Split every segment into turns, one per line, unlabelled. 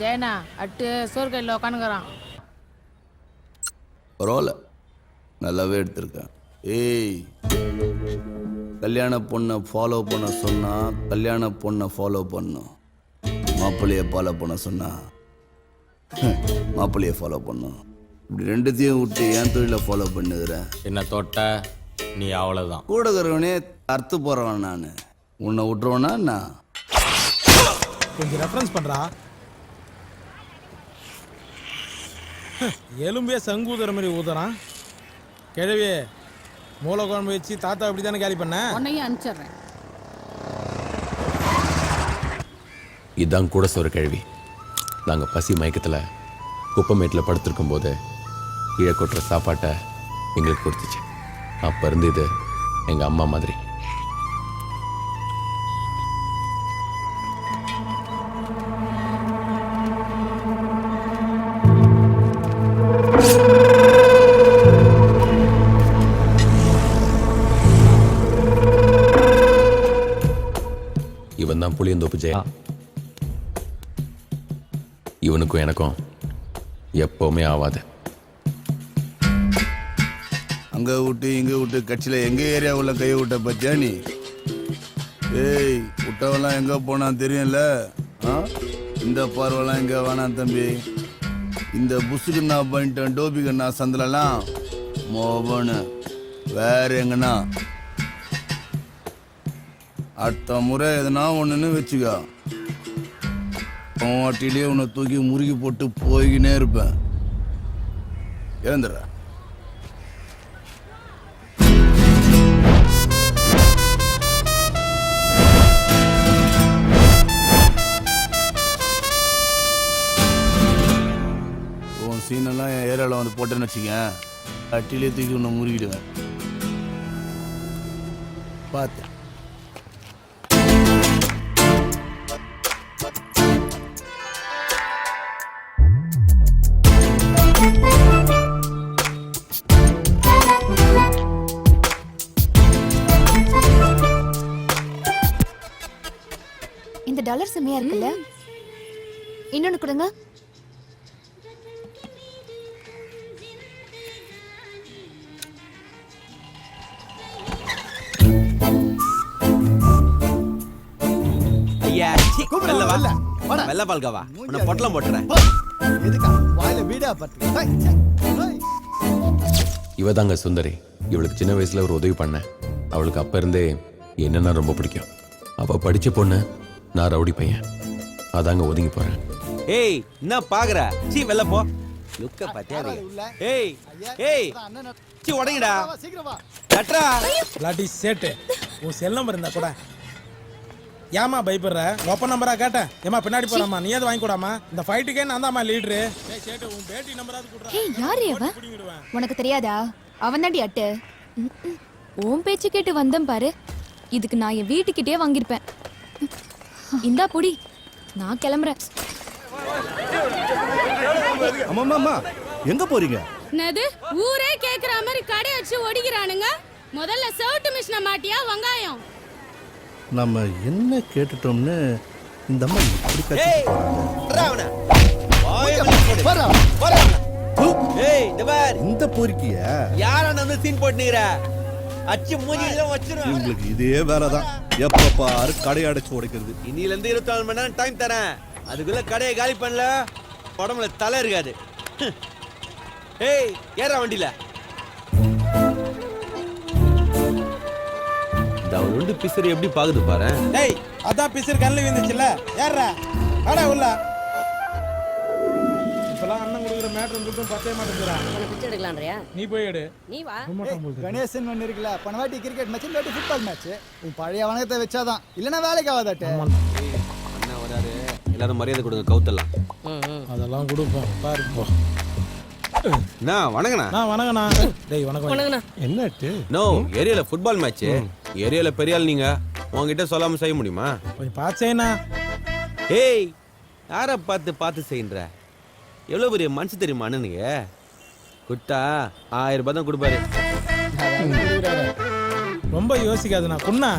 Jayana at சோறு கையில் உக்காந்துக்கிறான்.
பரவாயில்ல நல்லாவே எடுத்திருக்கேன். ஏய். கல்யாண பொண்ணை ஃபாலோ பண்ண சொன்னா கல்யாண பொண்ணை ஃபாலோ பண்ணும். மாப்பிள்ளைய ஃபாலோ பண்ண சொன்னா மாப்பிள்ளைய ஃபாலோ பண்ணும். இப்படி ரெண்டுத்தையும் விட்டு என் தொழிலை ஃபாலோ பண்ணுகிறேன்
என்ன தொட்ட? நீ அவ்வளோதான்
கூட இருக்கிறவனே அறுத்து போகிறவன் நான். உன்னை விட்டுருவனா நான்
கொஞ்சம் ரெஃபரன்ஸ் பண்றா. எலும்பே சங்கு ஊதுற மாதிரி ஊதுறான். கிழவி மூளை குழம்பு வச்சு தாத்தா அப்படி தானே கேலி பண்ண?
உன்னையும் அனுப்பிச்சிடுறேன்.
இதான் கூட சொல்ற கேள்வி நாங்கள் பசி மயக்கத்தில் குப்பமேட்டில் படுத்திருக்கும் போது கீழே கொட்டுற சாப்பாட்டை எங்களுக்கு கொடுத்துச்சு. அப்போ இருந்து இது எங்கள் அம்மா மாதிரி. புளியந்தோப்பு ஜெயா. இவனுக்கும் எனக்கும் எப்பவுமே ஆவாது.
அங்கே விட்டு இங்கே விட்டு கட்சியில் எங்கள் ஏரியாவுள்ள கையை விட்ட பத்தியா நீ? ஏய் விட்டவெல்லாம் எங்கே போனான் தெரியும்ல? ஆ? இந்த பார்வெல்லாம் எங்கே வேணாம் தம்பி. இந்த புசுக்குண்ணா பண்ணிட்டேன் டோபிகண்ணா சந்திலலாம் மோபனு வேற எங்கண்ணா? அடுத்த முறை எதுனா ஒன்றுன்னு வச்சுக்கோ. அவன் வாட்டிலேயே உன்னை தூக்கி முறுக்கி போட்டு போய்கினே இருப்பேன். எழுந்துடுறேன். சீனெல்லாம் என் ஏரியாவில் வந்து போட்டேன்னு வச்சுக்கேன். அட்டிலே தூக்கி ஒன்று முறுகிடுவேன். பார்த்தேன்
இந்த டாலர் செம்மையா இருக்குல்ல? இன்னொன்னு கொடுங்க.
வெள்ள வா. வெள்ள பால்கவா உன்னை பொட்டலம் போட்டுறேன்.
எதுக்கா? வாயில வீடா பார்த்து
இவ தாங்க சுந்தரி. இவளுக்கு சின்ன வயசுல ஒரு உதவி பண்ணேன். அவளுக்கு அப்ப இருந்தே என்னன்னா ரொம்ப பிடிக்கும். அவ படிச்ச பொண்ணு நான் ரவுடி பையன். அதாங்க ஒதுங்கி போறேன்.
ஏய் என்ன பாக்குற? சீ வெள்ள போ. லுக்க பாத்தியா? ஏய் ஏய். சீ உடங்கடா
சீக்கிரம் வா.
கட்றா
இல்லாட்டி சேட்டு. உன் செல் நம்பர் இருந்தா கூட. ஏமா பயப்படுற? ஒப்ப நம்பரா கேட்டேன். ஏமா பின்னாடி போறாமா நீ எது வாங்கி கூடாமா இந்த ஃபைட்டுக்கே நான் தான்மா லீடரு ஏய் சேட்டு உன் பேட்டி நம்பராவது கொடுறா.
ஹே யாரு உனக்கு தெரியாதா? அவன் தாண்டி அட்டு. உன் பேச்சு கேட்டு வந்தேன் பாரு. இதுக்கு நான் என் வீட்டுக்கிட்டே வாங்கியிருப்பேன். இந்தா புடி. நான் கிளம்புறேன்.
அம்மா அம்மா எங்க போறீங்க?
என்னது? ஊரே கேக்குற மாதிரி கடை வச்சு ஒடிக்கிறானுங்க முதல்ல சவுட்டு மிஷினை மாட்டியா வெங்காயம்?
நம்ம என்ன கேட்டுட்டோம்னு இந்த அம்மா இப்படி கத்தி
இந்த
பொறுக்கிய?
யார வந்து சீன் போட்டுனுகிற அச்சு மூஞ்சிலாம் வச்சிருவேன்.
உங்களுக்கு இதே வேலைதான். எப்ப பாரு கடை அடைச்சு உடைக்கிறது.
இன்னில இருந்து இருபத்தி நாலு மணி நேரம் டைம் தரேன். அதுக்குள்ள கடையை காலி பண்ணல. உடம்புல தலை இருக்காது. ஏய் ஏறா வண்டியில. இந்த ரெண்டு பிசர் எப்படி பாக்குது பாரு?
டேய் அதான் பிசிறு கண்ணில் விழுந்துச்சுல்ல. ஏறா ஆடா உள்ள. பத்தே மாட்டேங்கிறா
பிச்சை எடுக்கலான்றியா
நீ போய் எடு.
நீ வா.
கணேசன் ஒன்று இருக்குல்ல போன வாட்டி கிரிக்கெட் மேட்ச் இந்த வாட்டி ஃபுட்பால் மேட்ச் உன் பழைய வணக்கத்தை வச்சாதான். இல்லைன்னா வேலைக்கு ஆகாதாட்டு.
அண்ணா வராரு. எல்லாரும் மரியாதை கொடுங்க கவுத்தலாம்
அதெல்லாம் கொடுப்போம். பாரு போ.
என்ன வணங்கண்ணா
நான் வணக்கண்ணா. டேய் வணக்கம்.
என்னட்டு?
நோ ஏரியால ஃபுட்பால் மேட்ச் ஏரியால பெரிய ஆள் நீங்க. உங்ககிட்ட சொல்லாம செய்ய முடியுமா?
கொஞ்சம் பார்த்தேண்ணா
ஏய் யார பார்த்து பார்த்து செய்யுன்ற? எவ்வளவு பெரிய மனுஷன் தெரியுமா அண்ணனுங்க குட்டா ஆயிரம் ரூபாய் தான் கொடுப்பாரு.
ரொம்ப யோசிக்காதுண்ணா குண்ணா.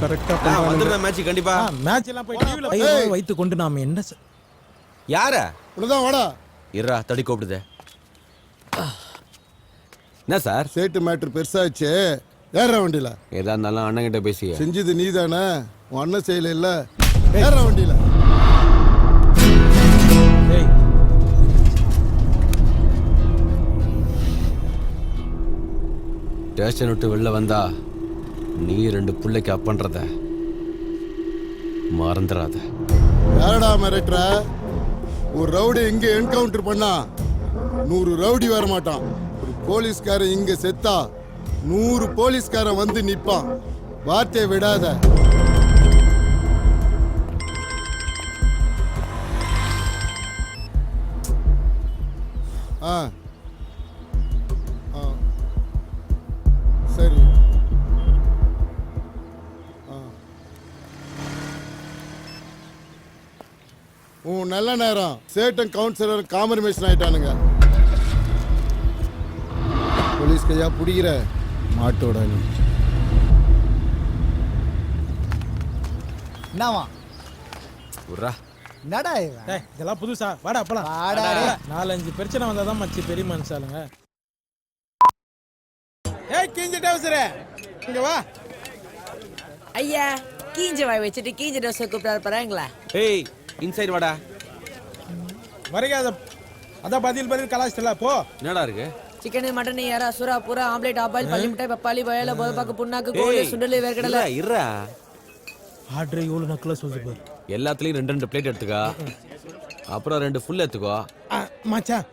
கரெக்டா
வந்துடுறேன் மேட்ச் கண்டிப்பா.
மேட்ச் எல்லாம் போய் டிவில வைத்து கொண்டு நாம என்ன செ-
யார?
உனதான் வாடா.
இருடா தடி கூப்பிடுதே. என்ன சார்?
சேட்டு மேட்ரு பெருசாச்சு ஏற வண்டியில.
எதா இருந்தாலும் அண்ணன்கிட்ட பேசிய
செஞ்சது நீ தானே உன் அண்ணன் செய்யல இல்ல. ஏற வண்டியில.
ஸ்டேஷன் விட்டு வெளில வந்தா நீ ரெண்டு பிள்ளைக்கு அப்பன்றத மறந்துடாத
வேறடா மிரட்டுற? ஒரு ரவுடி இங்க என்கவுண்டர் பண்ணா நூறு ரவுடி வர மாட்டான். ஒரு போலீஸ்காரன் இங்க செத்தா நூறு போலீஸ்காரன் வந்து நிப்பான். வார்த்தையை விடாத. ஆ. நல்ல நேரம். சேட்டன் கவுன்சிலர் காம்பர்மேஷன் ஆயிட்டானுங்க. போலீஸ் கையா பிடிக்கிற மாட்டோட
என்னவா இவன்
டேய் இதெல்லாம் புதுசா. வாடா அப்பலாம். நாலஞ்சு பிரச்சனை வந்தாதான் மச்சி பெரிய மனுஷாலுங்க ஏய் கிஞ்சி டவுசரே. இங்க வா.
ஐயா கீஞ்ச வாய் வச்சுட்டு கீஞ்ச ட்ரெஸ் கூப்பிட்டாரு பாருங்களா
ஏய் இன்சைட் வாடா.
வரைக்கும் அத அதான் பதில் பதில் கலாச்சிட்டல போ.
என்னடா இருக்கு?
சிக்கன் மட்டன் யாரா சுறா புறா ஆம்லேட் ஆபாயில் பள்ளி மிட்டாய் பப்பாளி வயல போதப்பாக்கு புண்ணாக்கு கோழி சுண்டல் வேர்க்கடலை.
இருடா, இருடா.
ஆர்டர் எவ்வளவு நக்கல சொல்லுது பாரு
எல்லாத்துலயும் ரெண்டு ரெண்டு பிளேட் எடுத்துக்கோ. அப்புறம் ரெண்டு ஃபுல் எடுத்துக்கோ.
ஆ, மச்சான்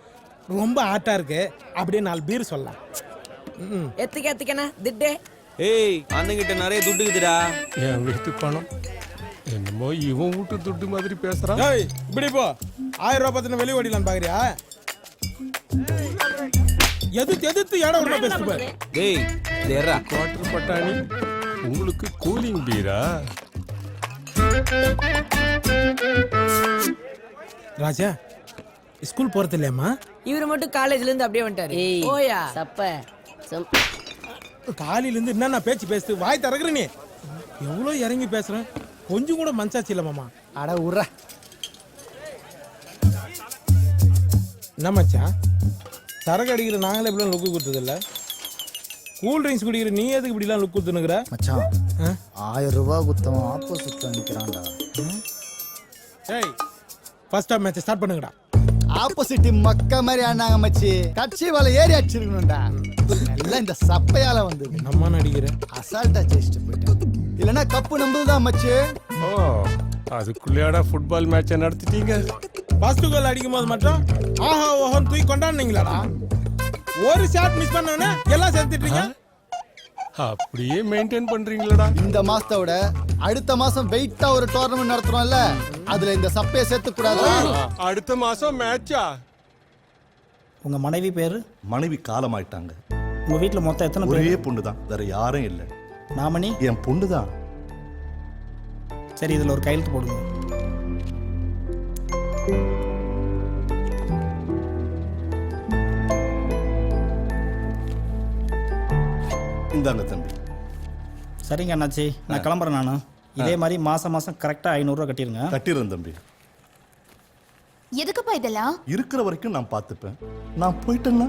ரொம்ப ஆட்டா இருக்கு. அப்படியே நாலு பீர் சொல்லலாம். ம்
எத்துக்க எத்துக்கண்ணா. திட்டே.
ஏய் அண்ணங்கிட்ட நிறைய துட்டு இருக்குதுடா.
என் வீட்டு பணம் என்னமோ இவன் வீட்டு துட்டு மாதிரி பேசுறான்.
ஏய் இப்படி போ. ஆயிரம் ரூபாய் பத்தின வெளி ஓடிலான்னு பாக்குறியா? எதிர்த்து எதிர்த்து இடம் விட பேசு பாரு
டேய் இது ஏறா
குவாட்டர் பட்டாணி உங்களுக்கு கூலிங் பீரா
ராஜா ஸ்கூல் போறது இல்லையாம்மா?
இவரு மட்டும் காலேஜ்ல இருந்து அப்படியே வந்துட்டாரு. ஓயா. சப்ப.
காலையில இருந்து என்னென்ன பேச்சு பேசுது? வாய் திறக்குற நீ. எவ்வளவு இறங்கி பேசுறேன் கொஞ்சம் கூட மனசாச்சு இல்ல மாமா.
அட உர்ற.
என்ன மச்சான் சரக்கு அடிக்கிற நாங்களே இப்படிலாம் லுக்கு கொடுத்தது இல்ல? கூல் ட்ரிங்க்ஸ் குடிக்கிற நீ எதுக்கு இப்படிலாம் லுக் கொடுத்துனுக்குற
மச்சான்? ஆயிரம் ரூபாய் குத்தவன் ஆப்போசிட்ல நிக்கிறான்டா.
ஏய் ஃபர்ஸ்ட் ஆஃப் மேட்ச் ஸ்டார்ட் பண்ணுங்கடா.
ஆப்போசிட் மக்க மாதிரி ஆனாங்க மச்சி. கட்சி வலை ஏறி அடிச்சிருக்கணும்டா. எல்லாம் இந்த சப்பையால வந்தது.
நம்ம நடிக்கிற
அசால்ட்டா ஜெயிச்சுட்டு போயிட்டேன். இல்லைன்னா கப்பு நம்புதுதான் மச்சி?
ஓ அதுக்குள்ளேயாடா ஃபுட்பால் மேட்சை நடத்திட்டீங்க?
ஃபர்ஸ்ட் கோல் அடிக்கும் போது மட்டும் ஆஹா ஓஹோன்னு தூக்கி கொண்டாடுனீங்களாடா? ஒரு ஷாட் மிஸ் பண்ணோன்னே எல்லாம் சேர்த்துட்டீங்க
அப்படியே மெயின்டைன் பண்றீங்களடா?
இந்த மாசத்தை விட அடுத்த மாசம் வெயிட்டா ஒரு டோர்னமெண்ட் நடத்துறோம்ல அதுல இந்த சப்பையை சேர்த்து கூடாது
அடுத்த மாசம் மேட்சா
உங்க மனைவி பேரு?
மனைவி காலமாயிட்டாங்க.
உங்க வீட்ல மொத்தம் எத்தனை
ஒரே பொண்ணு தான் வேற யாரும் இல்லை.
நாமணி
என் பொண்ணு தான்.
சரி இதுல ஒரு கையெழுத்து போடுங்க.
இந்தாங்க தம்பி.
சரிங்க அண்ணாச்சி நான் கிளம்புறேன் நானு. இதே மாதிரி மாசம் மாசம் கரெக்டா ஐநூறுரூவா கட்டிருங்க.
கட்டிடுறேன் தம்பி.
எதுக்குப்பா இதெல்லாம்?
இருக்கிற வரைக்கும் நான் பார்த்துப்பேன். நான் போயிட்டேன்னா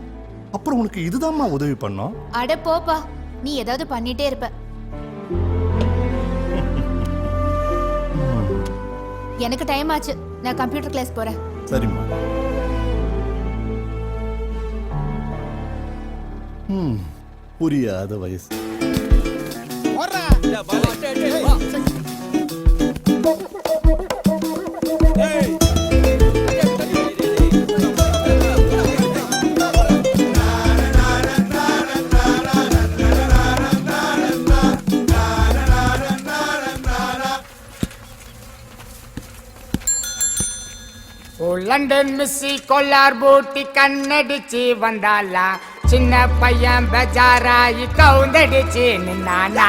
அப்புறம் உனக்கு இதுதாம்மா உதவி பண்ணோம்?
அட போப்பா நீ ஏதாவது பண்ணிட்டே இருப்ப. எனக்கு டைம் ஆச்சு. நான் கம்ப்யூட்டர் கிளாஸ் போறேன்.
சரிம்மா. ம் புரியாத வயசு.
ஏய்
லண்டன் மிஸ்ஸி கொல்லார் பூட்டி கண்ணடிச்சு வந்தாளா? சின்ன பையன் பெஜாராயி கவுந்தடிச்சு நின்னானா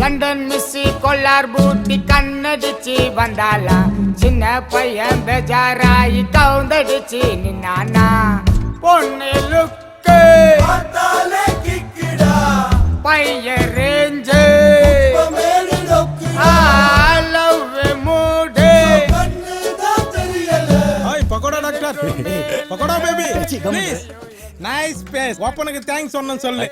லண்டன் மிஸ்ஸி கொல்லார் பூட்டி கண்ணடிச்சு வந்தாளா? சின்ன பையன் பெஜாராயி கவுந்தடிச்சு நின்னானா? பொண்ணு லுக்கு! பையன் range!
Pakoda baby. Please nice face ஓப்பனுக்கு thanks சொன்னேன்னு சொல்லு.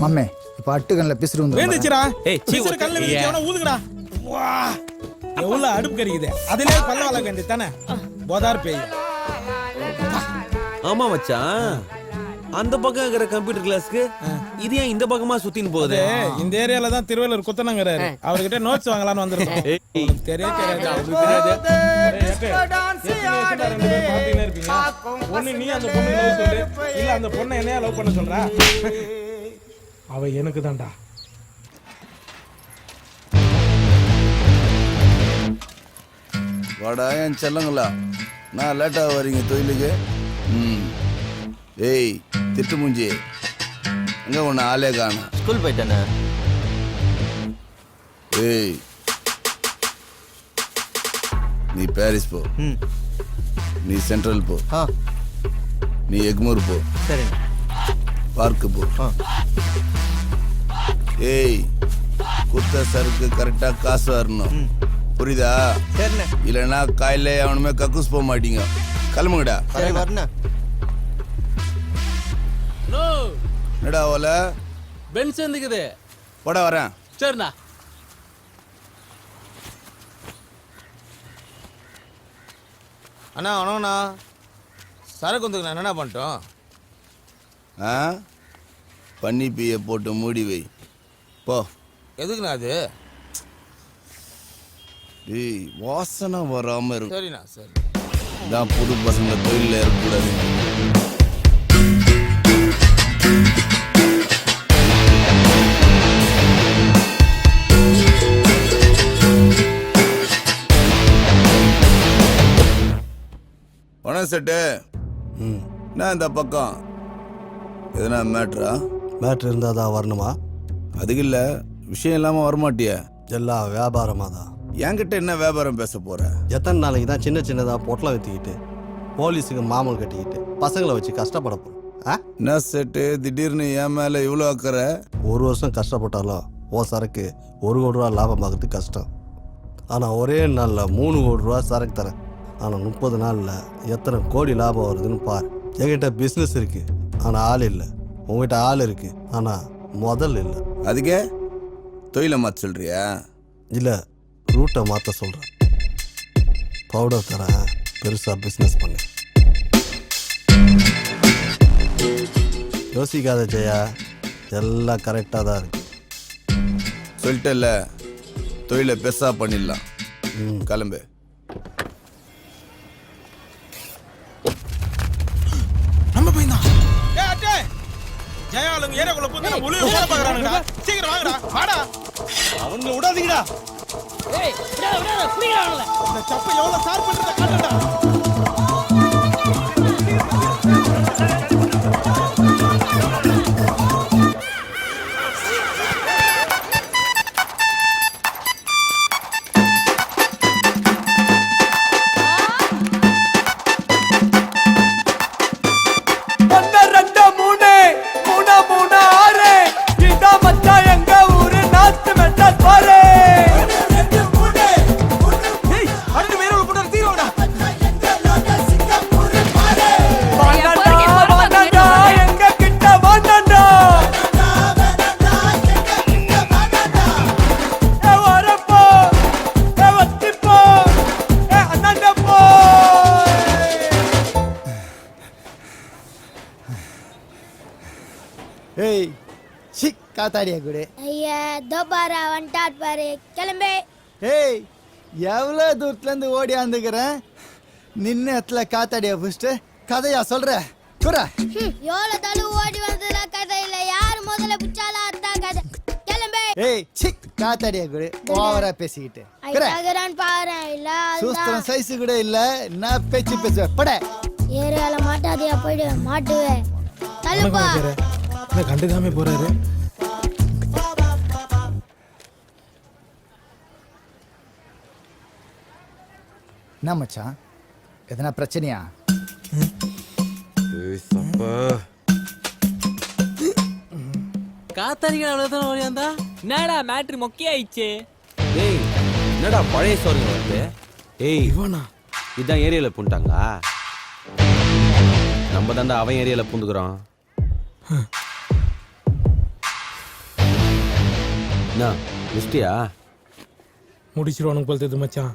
மம்மே இப்போ அட்டுக்கண்ணில் பிசுறு வந்து
வேந்துச்சுடா
ஏய், சீ,
விசிறு கல்ல
ஏய்.
விதிச்சவன ஊதுங்கடா வா. எவ்வளவு அடுப்பு கறிக்குது அதுலயே பல்ல வளர்க்க வேண்டியது தானே? போதார் பேய்.
ஆமா மச்சான். அந்த பக்கம் இருக்கிற கம்ப்யூட்டர் கிளாஸ்க்கு இது ஏன் இந்த பக்கமா சுத்தின்னு போகுது?
இந்த ஏரியால தான் திருவள்ளூர் குத்தனங்கிறாரு. அவர்கிட்ட நோட்ஸ் வாங்கலாம்னு வந்திருக்கோம். தெரியவே தெரியாது அவருக்கு தெரியாது. ஒண்ணு நீ அந்த பொண்ணு லவ் சொல்லு. இல்ல அந்த பொண்ணை என்னையா லவ் பண்ண சொல்றா? அவ எனக்கு தான்டா.
வாடா என் செல்லங்களா? நான் லேட்டாக வரீங்க தொழிலுக்கு? ம். ஏய் திட்டு மூஞ்சி. எங்க உன்னை ஆளே காண
ஸ்கூல் போயிட்டானே.
ஏய் நீ பாரிஸ் போ. நீ சென்ட்ரல் போ.
ஆ.
நீ எக்மூர் போ.
சரிண்ணே.
பார்க்கு போ.
ஆ.
ஏய் குத்த சருக்கு கரெக்டா காசு வரணும். புரியுதா?
சரிண்ணே.
இல்லைன்னா காலையில அவனுமே கக்கூஸ் போக மாட்டீங்க. கிளம்புங்கடா.
சரி
என்னடா ஓல
பென்ஸ் எந்துக்குது
போட வரேன்.
சரிண்ணா.
அண்ணா வணக்கண்ணா சரக்கு வந்துக்கு என்னண்ணா பண்ணிட்டோம்?
ஆ? பன்னி பீய போட்டு மூடி வை. போ.
எதுக்குண்ணா அது?
ஏய் வாசனை வராம இருக்கும்
சரிண்ணா சரி.
தான் புது பசங்க தொழிலில் இருக்கக்கூடாது செட்டு. என்ன இந்த பக்கம். எதனா மேட்ரா?
மேட்ரு இருந்தால் தான் வரணுமா?
அதுக்கு இல்லை விஷயம் இல்லாமல் வரமாட்டிய.
எல்லாம் வியாபாரமாக தான்.
என்கிட்ட என்ன வியாபாரம் பேச போற?
எத்தனை நாளைக்கு தான் சின்ன சின்னதாக பொட்டலம் விற்றுக்கிட்டு போலீஸுக்கு மாமூல் கட்டிக்கிட்டு பசங்களை வச்சு கஷ்டப்பட போகிறோம்
என்ன செட்டு? திடீர்னு என் மேலே இவ்வளோ அக்கறை?
ஒரு வருஷம் கஷ்டப்பட்டாலும் ஓ சரக்கு ஒரு கோடி ரூபா லாபம் பார்க்கறது கஷ்டம். ஆனால் ஒரே நாளில் மூணு கோடி ரூபா சரக்கு தரேன். ஆனால் முப்பது நாளில் எத்தனை கோடி லாபம் வருதுன்னு பார். என்கிட்ட பிஸ்னஸ் இருக்குது ஆனால் ஆள் இல்லை. உங்ககிட்ட ஆள் இருக்குது ஆனால் முதல் இல்லை.
அதுக்கே தொழிலை மாற்ற சொல்றியா?
இல்லை ரூட்டை மாற்ற சொல்கிறேன் பவுடர் தரேன் பெருசாக பிஸ்னஸ் பண்ணு. யோசிக்காத ஜெயா எல்லாம் கரெக்டாக தான் இருக்கு.
சொல்லிட்டல தொழிலை பெருசா பண்ணிடலாம்.
ம்.
கிளம்பு.
வாடா
அவங்க விடாதீங்கடா.
ஏய் விடாத விடாத புடிடா அவங்கள.
இந்த சப்பை எவ்வளவு சார் பண்றத காட்டுடா.
காத்தாடியா கூட
ஐயா தோபாரா வந்துட்டார் பாரு கிளம்பே
ஏய் எவ்வளோ தூரத்துலேருந்து ஓடியாந்துக்கிறேன் நின்ன இடத்துல காத்தாடியா பிடிச்சிட்டு கதையா சொல்ற குரா
எவ்வளோ தள்ளு ஓடி வந்ததுல கதை இல்ல யார் முதல்ல பிச்சாலா இருந்தா கதை கிளம்பே
ஏய் சி காத்தாடியா கூட ஓவரா பேசிக்கிட்டு
ஐயாகிறான் பாரு இல்ல
சூஸ்திரம் சைஸு கூட இல்ல நான் பேச்சு பேசுவேன் பட
ஏரியால மாட்டாதியா போயிடு மாட்டுவேன் தள்ளுப்பா
கண்டுக்காம போறாரு
என்ன மச்சான்? எதனா பிரச்சனையா?
காத்தாடிக்கு அவ்வளவுதான் ஓடியாந்தா என்னடா மேட்ரு மொக்கையாயிடுச்சு.
ஏய் என்னடா பழைய சோறுங்க வந்து ஏய்
இவனா?
இதான் ஏரியால பண்ணிட்டாங்களா நம்ம தாண்டா அவன் ஏரியால பூந்துக்கிறோம் என்ன லிஸ்டியா
முடிச்சிருவானுங்க போல தெரியுது
மச்சான்.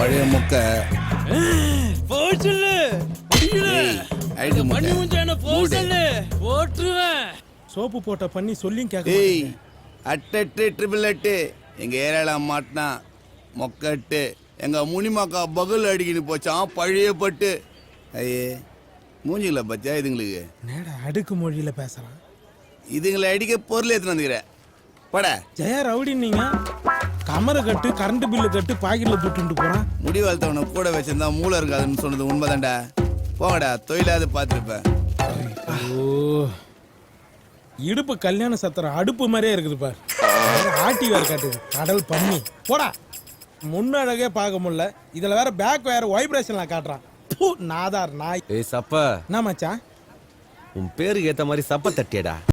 பழைய முக்க. ஏய், அழுகு முட்டை. மூடு.
சோப்பு போட்ட பண்ணி சொல்லியும் கேட்க
ஏய் அட்டட்டு ட்ரிபிள் எட்டு எங்க ஏரியால மாட்டினா மொக்கட்டு எங்க முனிமாக்கா பகுல் அடிக்கின்னு போச்சான் பழைய பட்டு. ஐயே மூஞ்சிங்கள பச்சா இதுங்களுக்கு?
நேடா அடுக்கு மொழியில பேசுறான்.
இதுங்களை அடிக்க பொருள் எடுத்துன்னு வந்துக்கிற. பட.
ஜெயா ரவுடி நீங்க கமரை கட்டு கரண்ட் பில்லு கட்டு பாக்கெட்ல துட்டுட்டு போறான்.
முடி வளர்த்தவனை கூட வச்சிருந்தா மூளை இருக்காதுன்னு சொன்னது உண்மைதான்டா. போங்கடா தொழிலாவது பார்த்துருப்பேன்
ஓ இடுப்பு கல்யாண சத்திரம் அடுப்பு மாதிரியே இருக்குது பார். ஆட்டி வேற காட்டுது. கடல் பண்ணி போடா. முன்னழகே பார்க்க முடியல. இதுல வேற பேக் வேற வைப்ரேஷன்ல காட்டுறான். பூ, நாதார் நாய்.
ஏய் சப்ப.
என்ன மச்சான்?
உன் பேருக்கு ஏத்த மாதிரி சப்ப தட்டியடா.